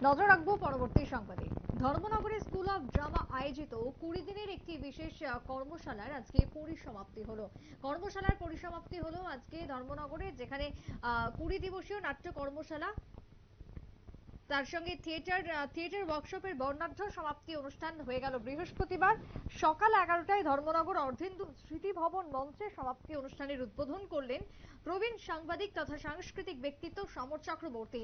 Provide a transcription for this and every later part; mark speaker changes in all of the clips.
Speaker 1: নজর রাখব পরবর্তী সংবাদে। ধর্মনগরে স্কুল অফ ড্রামা আয়োজিত কুড়ি দিনের একটি বিশেষ কর্মশালার আজকে পরিসমাপ্তি হলো। কর্মশালার পরিসমাপ্তি হলো আজকে ধর্মনগরে যেখানে আহ, কুড়ি দিবসীয় নাট্য কর্মশালা তার সঙ্গে থিয়েটার থিয়েটার ওয়ার্কশপের বর্ণাঢ্য সমাপ্তি অনুষ্ঠান হয়ে গেল বৃহস্পতিবার। সকাল এগারোটায় ধর্মনগর অর্ধেন্দু স্মৃতি ভবন মঞ্চে সমাপ্তি অনুষ্ঠানের উদ্বোধন করলেন প্রবীণ সাংবাদিক তথা সাংস্কৃতিক ব্যক্তিত্ব সমর চক্রবর্তী।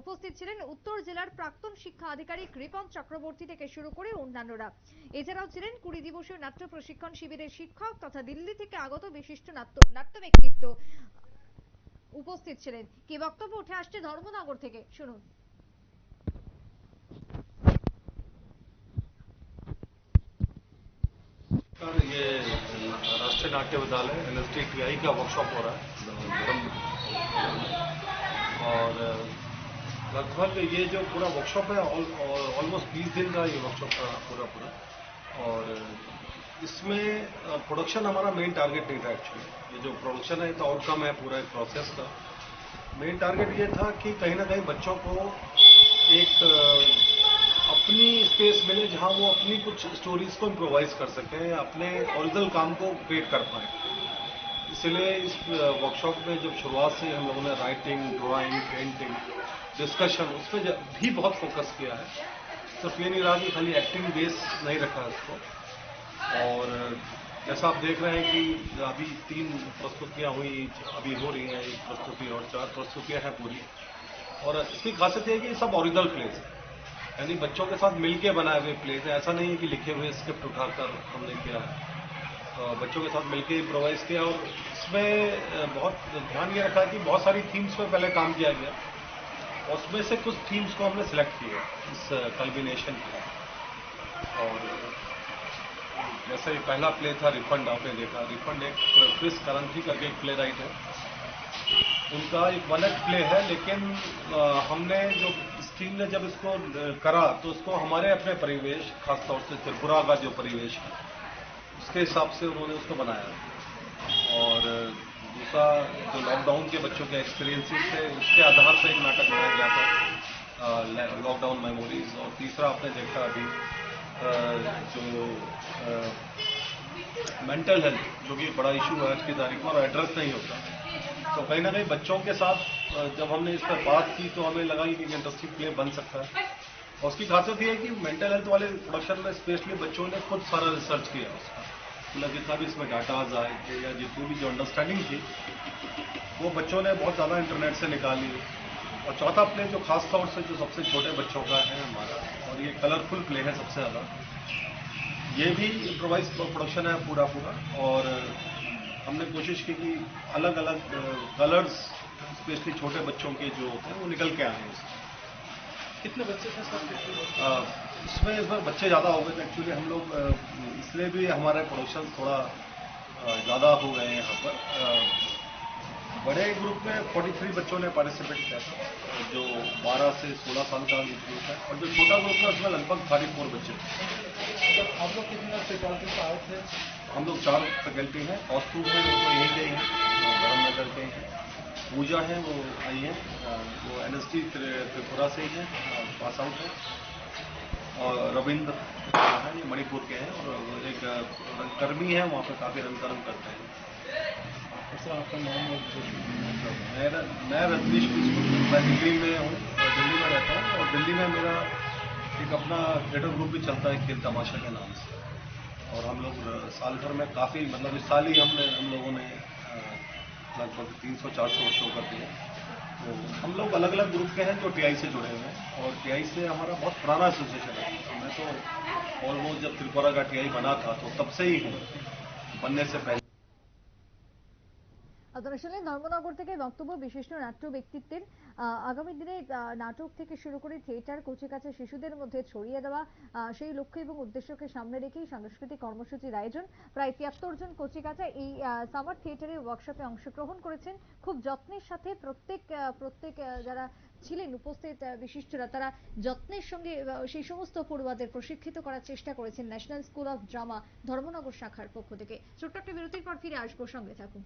Speaker 1: উপস্থিত ছিলেন উত্তর জেলার প্রাক্তন শিক্ষা আধিকারিক রিপন চক্রবর্তী থেকে শুরু করে অন্যান্যরা। এছাড়াও ছিলেন কুড়ি দিবসীয় নাট্য প্রশিক্ষণ শিবিরের শিক্ষক তথা দিল্লি থেকে আগত বিশিষ্ট নাট্য নাট্য ব্যক্তিত্ব উপস্থিত ছিলেন। কি বক্তব্য উঠে আসছে ধর্মনগর থেকে? শুনুন।
Speaker 2: नाट्य विद्यालय एन एस टी का वर्कशॉप हो रहा है। और लगभग ये जो पूरा वर्कशॉप है ऑलमोस्ट बीस दिन का ये वर्कशॉप का पूरा पूरा। और, इसमें प्रोडक्शन हमारा मेन टारगेट नहीं था एक्चुअली ये जो प्रोडक्शन है तो आउटकम है, पूरा एक प्रोसेस का मेन टारगेट ये था कि कहीं ना कहीं बच्चों को एक अपनी स्पेस मिले जहाँ वो अपनी कुछ स्टोरीज को इम्प्रोवाइज कर सकें, अपने ओरिजिनल काम को क्रिएट कर पाएँ। इसलिए इस वर्कशॉप में जब शुरुआत से हम लोगों ने राइटिंग ड्राइंग पेंटिंग डिस्कशन उस पर भी बहुत फोकस किया है सिर्फ़ ये नहीं रहा कि खाली एक्टिंग बेस नहीं रखा इसको और, जैसा आप देख रहे हैं कि अभी तीन प्रस्तुतियाँ हुई, अभी हो रही हैं, एक प्रस्तुति और चार प्रस्तुतियाँ हैं पूरी। और इसकी खासियत है कि सब ओरिजिनल प्लेस है। यानी बच्चों के साथ मिलके बनाए हुए प्लेस है। ऐसा नहीं है कि लिखे हुए स्क्रिप्ट उठाकर हमने किया। तो बच्चों के साथ मिलके इम्प्रोवाइज किया और इसमें बहुत ध्यान ये रखा कि बहुत सारी थीम्स पर पहले काम किया गया। और उसमें से कुछ थीम्स को हमने सेलेक्ट किया इस कल्बिनेशन के और जैसे पहला प्ले था रिफंड आपने देखा। रिफंड एक क्रिस करंथी करके एक प्ले राइट है। उनका एक वन एक्ट प्ले है लेकिन अ, हमने जो टीम ने जब इसको करा तो उसको हमारे अपने परिवेश, खासतौर से त्रिपुरा का जो परिवेश है, उसके हिसाब से उन्होंने उसको बनाया। और दूसरा, जो लॉकडाउन के बच्चों के एक्सपीरियंसेस थे, उसके आधार पर एक नाटक बनाया गया था लॉकडाउन मेमोरीज और तीसरा, आपने देखा अभी जो मेंटल हेल्थ जो कि बड़ा इशू है आज की तारीख में, और एड्रेस नहीं होता। तो कहीं ना कहीं बच्चों के साथ जब हमने इस पर बात की तो हमें लगा कि इंडस्ट्री प्ले बन सकता है। और उसकी खासियत ये है कि मेंटल हेल्थ वाले प्रोडक्शन में स्पेशली बच्चों ने खुद सारा रिसर्च किया उसका। मतलब जितना भी इसमें डाटाज आए थे या जितनी भी जो अंडरस्टैंडिंग थी, वो बच्चों ने बहुत ज़्यादा इंटरनेट से निकाली। और चौथा प्ले जो खास तौर से जो सबसे छोटे बच्चों का है हमारा, और ये कलरफुल प्ले है सबसे ज़्यादा, ये भी इम्प्रोवाइज प्रोडक्शन है पूरा पूरा और हमने कोशिश की कि अलग अलग कलर्स स्पेशली छोटे बच्चों के जो होते हैं वो निकल के आए।
Speaker 3: कितने बच्चे थे सर?
Speaker 2: इसमें इसमें बच्चे ज़्यादा हो गए थे। एक्चुअली हम लोग इसलिए भी हमारे प्रोडक्शन थोड़ा ज़्यादा हो गए हैं यहाँ पर। बड़े ग्रुप में 43 बच्चों ने पार्टिसिपेट किया था जो 12 से 16 साल का ग्रुप है। और जो छोटा ग्रुप है उसमें लगभग थर्टी फोर बच्चे थे।
Speaker 3: आप लोग कितने से आए थे?
Speaker 2: हम लोग चार फैकल्टी हैं कॉस्ट्यूम है वो यहीं के ही गरम नगर के हैं। पूजा है वो आई है वो एन एस टी त्रिपुरा से ही है पास आउट है। और रविंद्र है ये मणिपुर के हैं और एक रंगकर्मी है वहाँ पर काफ़ी रंगकर्म करते हैं।
Speaker 3: सर आपका नाम
Speaker 2: मैं मैं रजनीश मैं दिल्ली में हूँ दिल्ली में रहता हूँ और दिल्ली में मेरा एक अपना थिएटर ग्रुप भी चलता है खेल तमाशा के नाम से। और हम लोग साल भर में काफ़ी मतलब इस साल ही हमने हम लोगों ने लगभग तीन सौ, चार सौ शो कर दिए तो हम लोग अलग अलग ग्रुप के हैं जो टीआई से जुड़े हुए हैं। और टीआई से हमारा बहुत पुराना एसोसिएशन है। मैं तो ऑलमोस्ट जब त्रिपुरा का टीआई बना था तो तब से ही हूँ। बनने से पहले
Speaker 1: শুনলেন ধর্মনগর থেকে বক্তব্য বিশিষ্ট নাট্য ব্যক্তিত্বের আগামী দিনে নাটক থেকে শুরু করে থিয়েটার, কচিকাঁচা শিশুদের মধ্যে ছড়িয়ে দেওয়া সেই লক্ষ্য এবং উদ্দেশ্যকে সামনে রেখেই সাংস্কৃতিক কর্মসূচির আয়োজন। প্রায় তিয়াত্তর জন এই সামার থিয়েটারের ওয়ার্কশপে অংশগ্রহণ করেছেন। খুব যত্নের সাথে প্রত্যেক প্রত্যেক যারা ছিলেন উপস্থিত বিশিষ্টরা, তারা যত্নের সঙ্গে সেই সমস্ত পড়ুয়াদের প্রশিক্ষিত করার চেষ্টা করেছেন national school of drama Dharmanagar শাখার পক্ষ থেকে। ছোট্ট একটা বিরতির পর ফিরে আসব, সঙ্গে থাকুন।